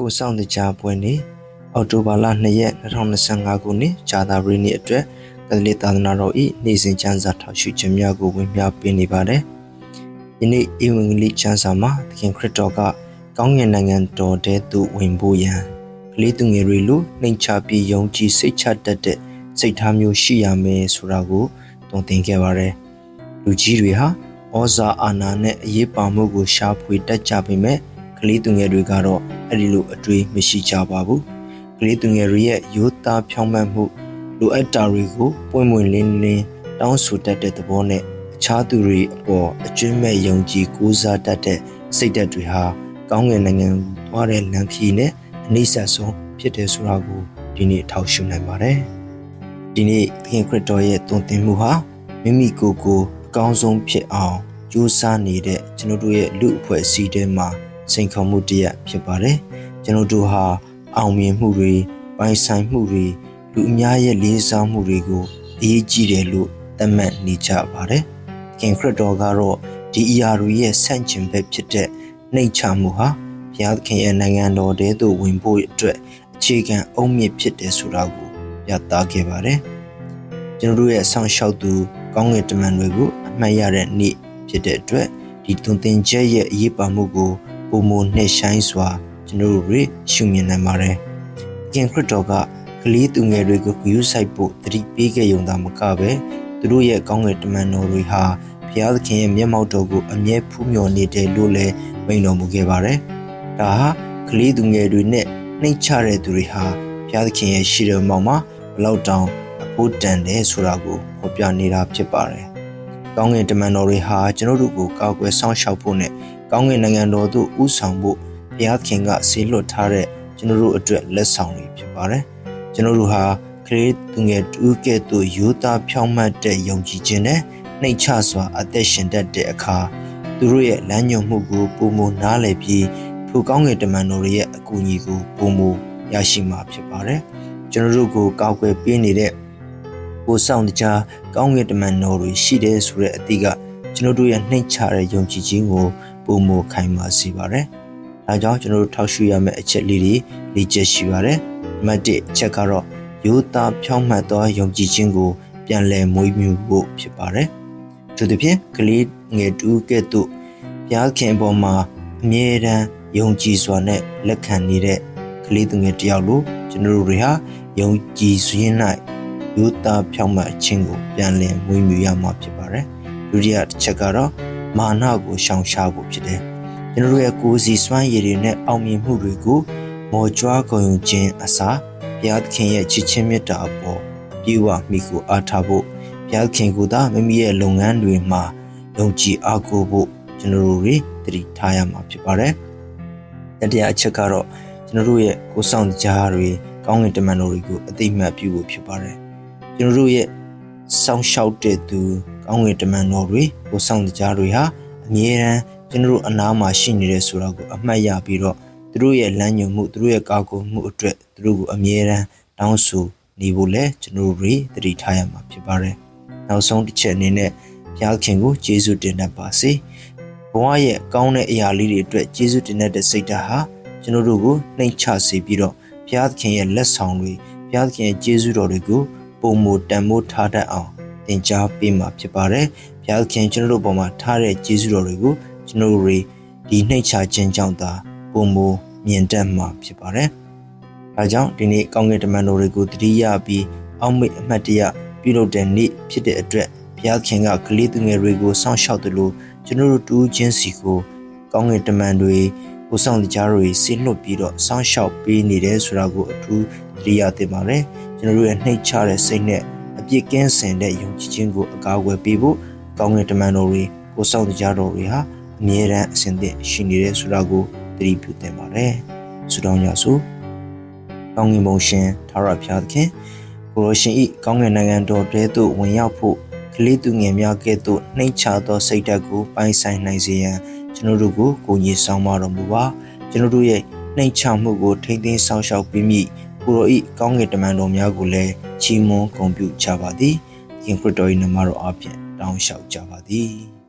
ကိုဆောင်တကြားပွဲနေ့အောက်တိုဘာလ2ရက်2025ခုနှစ်ဇာတာပရိနေ့အတွက်ကသလေးသာသနာတော်ဤနေ့စဉ်ကျမ်းစာထောက်ရှုခြင်းများကိုဝင်ပြပေးနေပါတယ်။ယနေ့ဧဝံဂေလိကျမ်းစာမှာသခင်ခရစ်တော်ကကောင်းကင်နိုင်ငံတော်ထဲသို့ဝင်ဖို့ရန်ကလေးသူငယ်တွေလိုနှိမ်ချပြီးယုံကြည်စိတ်ချတတ်တဲ့စိတ်ထားမျိုးရှိရမယ်ဆိုတာကိုတုံသင်ခဲ့ပါတယ်။လူကြီးတွေဟာဩဇာအာဏာနဲ့အရေးပါမှုကိုရှားဖွေတတ်ကြပေမဲ့က လေးသူငယ်တွေကတော့အဲ့ဒီလိုအတွေ့မရှိကြပါဘူးကလေးသူငယ်တွေရဲ့ရိုးသားဖြောင့်မတ်မှုလိုအပ်တာတွေကိုပွင့်ပွင့်လင်းလင်းတောင်းဆိုတတ်တဲ့သဘောနဲ့အခြားသူတွေအပေါ်အကျွမ်းမဲ့ယုံကြည်ကိုးစားတတ်တဲ့စိတ်ဓာတ်တွေဟာကောင်းကင်နိုင်ငံသွားတဲ့လမ်းခရီးနဲ့အနိစ္စဆုံးဖြစ်တယ်ဆိုတာကိုဒီနေ့ထောက်ရှုနိုင်ပါတယ်ဒီနေ့သခင်ခရစ်တော်ရဲ့တုံ့တင်မှုဟာမိမိကိုယ်ကိုအကောင်းဆုံးဖြစ်အောင်ကြိုးစားနေတဲ့ကျွန်တော်တို့ရဲ့လူအဖွဲ့အစည်းတွေမှာ စိန်ခေါ်မှုတစ်ရပ်ဖြစ်ပါတယ်ကျွန်တော်တို့ဟာအောင်မြင်မှုတွေပိုင်ဆိုင်မှုတွေလူအများရဲ့လေးစားမှုတွေကိုအရေးကြီးတယ်လို့သတ်မှတ်နေကြပါတယ်ခင်ခရစ်တော်ကတော့ဒီအရာတွေရဲ့ဆန့်ကျင်ဘက်ဖြစ်တဲ့နှိမ်ချမှုဟာဘုရားသခင်ရဲ့နိုင်ငံတော်ထဲသို့ဝင်ဖို့အတွက်အခြေခံအုံမြင့်ဖြစ်တယ်ဆိုတာကိုပြသခဲ့ပါတယ်ကျွန်တော်တို့ရဲ့ဆောင်းလျှောက်သူကောင်းကင်တမန်တွေကိုအမှတ်ရတဲ့နေ့ဖြစ်တဲ့အတွက်ဒီသွန်သင်ချက်ရဲ့အရေးပါမှုကို ပုံမနှိမ့်ဆိုင်စွာကျွန်တော်တို့ရှုမြင်နိုင်ပါတယ်။ခင်ခရစ်တော်ကကလေးသူငယ်တွေကိုဂရုစိုက်ဖို့တတိပေးခဲ့ရုံသာမကပဲသူတို့ရဲ့ကောင်းကင်တမန်တော်တွေဟာဘုရားသခင်ရဲ့မျက်မှောက်တော်ကိုအမြဲဖူးမြော်နေတယ်လို့လည်းမိန့်တော်မူခဲ့ပါတယ်။ဒါဟာကလေးသူငယ်တွေနဲ့နှိမ့်ချတဲ့သူတွေဟာဘုရားသခင်ရဲ့ရှိတော်မောင်မှာဘလောက်တောင်အဖို့တန်တယ်ဆိုတာကိုဖော်ပြနေတာဖြစ်ပါတယ်။ကောင်းကင်တမန်တော်တွေဟာကျွန်တော်တို့ကိုကောက်ွယ်စောင့်ရှောက်ဖို့နဲ့ ကောင်းကင်နိုင်ငံတော်သို့ဥဆောင်ဖို့ဘုရားခင်ကဆေးလွတ်ထားတဲ့ကျွန်တော်တို့အတွက်လက်ဆောင်တွေဖြစ်ပါတယ်။ကျွန်တော်တို့ဟာခရစ်သူငယ်တူးကဲ့သို့ယူသားဖြောင်းမှတ်တဲ့ယုံကြည်ခြင်းနဲ့နှိမ်ချစွာအသက်ရှင်တတ်တဲ့အခါသူတို့ရဲ့လမ်းညွှန်မှုကိုပုံမနားလည်ပြီးထိုကောင်းကင်တမန်တော်ရဲ့အကူအညီကိုပုံမရရှိမှာဖြစ်ပါတယ်။ကျွန်တော်တို့ကိုကောက်ွယ်ပေးနေတဲ့ကိုဆောင်တကြားကောင်းကင်တမန်တော်တွေရှိတယ်ဆိုတဲ့အသည့်ကကျွန်တော်တို့ရဲ့နှိမ်ချတဲ့ယုံကြည်ခြင်းကို ပုံမခိုင်မာစေပါတယ်။ဒါကြောင့်ကျွန်တော်တို့ထောက်ရှုရမယ့်အချက်လေးတွေလေ့ကျက်ရှိပါတယ်။နံပါတ်1အချက်ကတော့ရိုးသားဖြောင့်မတ်သောယုံကြည်ခြင်းကို ပြန်လည်မွေးမြူဖို့ဖြစ်ပါတယ်။ထို့သဖြင့်ကလေးငယ်တူကဲ့သို့ဘုရားခင်အပေါ်မှာအမြဲတမ်းယုံကြည်စွာနဲ့လက်ခံနေတဲ့ကလေးသူငယ်တယောက်လိုကျွန်တော်တို့တွေဟာယုံကြည်စွင်း၌ရိုးသားဖြောင့်မတ်ခြင်းကိုပြန်လည်မွေးမြူရမှာဖြစ်ပါတယ်။ဒုတိယတစ်ချက်ကတော့ မာနကိုရှောင်ရှားဖို့ဖြစ်တယ်။ကျွန်တော်တို့ရဲ့ကိုယ်စီစွမ်းရည်တွေနဲ့အောင်မြင်မှုတွေကိုမော်ကြွားကုန်ယူခြင်းအစားဘုရားသခင်ရဲ့ချစ်ချင်းမေတ္တာအပေါ်ပြေဝမိကိုအားထားဖို့ဘုရားသခင်ကသာမိမိရဲ့လုပ်ငန်းတွေမှာယုံကြည်အားကိုးဖို့ကျွန်တော်တို့တွေတတိထားရမှာဖြစ်ပါတယ်။တတိယအချက်ကတော့ကျွန်တော်တို့ရဲ့ကိုယ်ဆောင်ကြားတွေကောင်းကင်တမန်တော်တွေကိုအသိမှတ်ပြုဖို့ဖြစ်ပါတယ်။ကျွန်တော်တို့ရဲ့ စောင့်ရှောက်တဲ့သူကောင်းကင်တမန်တော်တွေကိုဆောင်တရားတွေဟာအမြဲတမ်းကျွန်တော်တို့အနားမှာရှိနေတယ်ဆိုတာကိုအမှတ်ရပြီးတော့သူတို့ရဲ့လမ်းညွှန်မှုသူတို့ရဲ့ကာကွယ်မှုအတွက်သူတို့ကိုအမြဲတမ်းတောင်းဆိုနေဖို့လဲကျွန်တော်တို့တွေတတိထားရမှာဖြစ်ပါတယ်။နောက်ဆုံးတစ်ချက်အနေနဲ့ဘုရားခင်ကိုကျေးဇူးတင်တတ်ပါစေ။ဘဝရဲ့ကောင်းတဲ့အရာလေးတွေအတွက်ကျေးဇူးတင်တတ်တဲ့စိတ်ဓာတ်ဟာကျွန်တော်တို့ကိုနှိမ်ချစေပြီးတော့ဘုရားခင်ရဲ့လက်ဆောင်တွေဘုရားခင်ရဲ့ကျေးဇူးတော်တွေကို ပုံမတန်မိုးထားတတ်အောင်သင်ကြားပေးမှာဖြစ်ပါတယ်။ဘုရားခင်ကျွန်တော်တို့ပေါ်မှာထားတဲ့ကျေးဇူးတော်တွေကိုကျွန်တော်တို့ဒီနှိတ်ချခြင်းကြောင့်သာပုံမမြင်တတ်မှာဖြစ်ပါတယ်။ဒါကြောင့်ဒီနေ့ကောင်းကင်တမန်တော်တွေကိုတတိယပြီးအောက်မေ့အမှတ်တရပြုလုပ်တဲ့နေ့ဖြစ်တဲ့အတွက်ဘုရားခင်ကကလေးသူငယ်တွေကိုစောင့်ရှောက်တယ်လို့ကျွန်တော်တို့တူးချင်းစီကိုကောင်းကင်တမန်တွေကိုဆောင်တရားတွေဆင်းလွတ်ပြီးတော့စောင့်ရှောက်ပေးနေတယ်ဆိုတာကိုအထူးသတိရသင့်ပါတယ်။ ကျွန်တော်တို့ရဲ့နှိတ်ချတဲ့စိတ်နဲ့အပြစ်ကင်းစင်တဲ့ယုံကြည်ခြင်းကိုအကာအကွယ်ပေးဖို့ကောင်းကင်တမန်တော်တွေကိုစောင့်တရားတော်တွေဟာအမြဲတမ်းအစဉ်သင့်ရှိနေတဲ့ဆိုတာကိုသတိပြုသင့်ပါတယ်။ဆုတောင်းကြစို့။ကောင်းကင်ဘုံရှင်ထာဝရဘုရားသခင်ကိုရောရှင်ဤကောင်းကင်နိုင်ငံတော်တဲသို့ဝင်ရောက်ဖို့ကလေးသူငယ်များကဲ့သို့နှိမ့်ချသောစိတ်ဓာတ်ကိုပိုင်ဆိုင်နိုင်စေရန်ကျွန်တော်တို့ကိုကိုကြီးဆောင်မတော်မူပါကျွန်တော်တို့ရဲ့နှိမ့်ချမှုကိုထိမ့်သိမ်းဆောင်ရှောက်ပြီးမိ ကိုရောဤကောင်းကင်တမန်တော်များကိုလည်းချီးမွမ်းဂုဏ်ပြုကြပါသည်သခင်ခရစ်တော်၏နာမတော်အပြင်တောင်းလျှောက်ကြပါသည်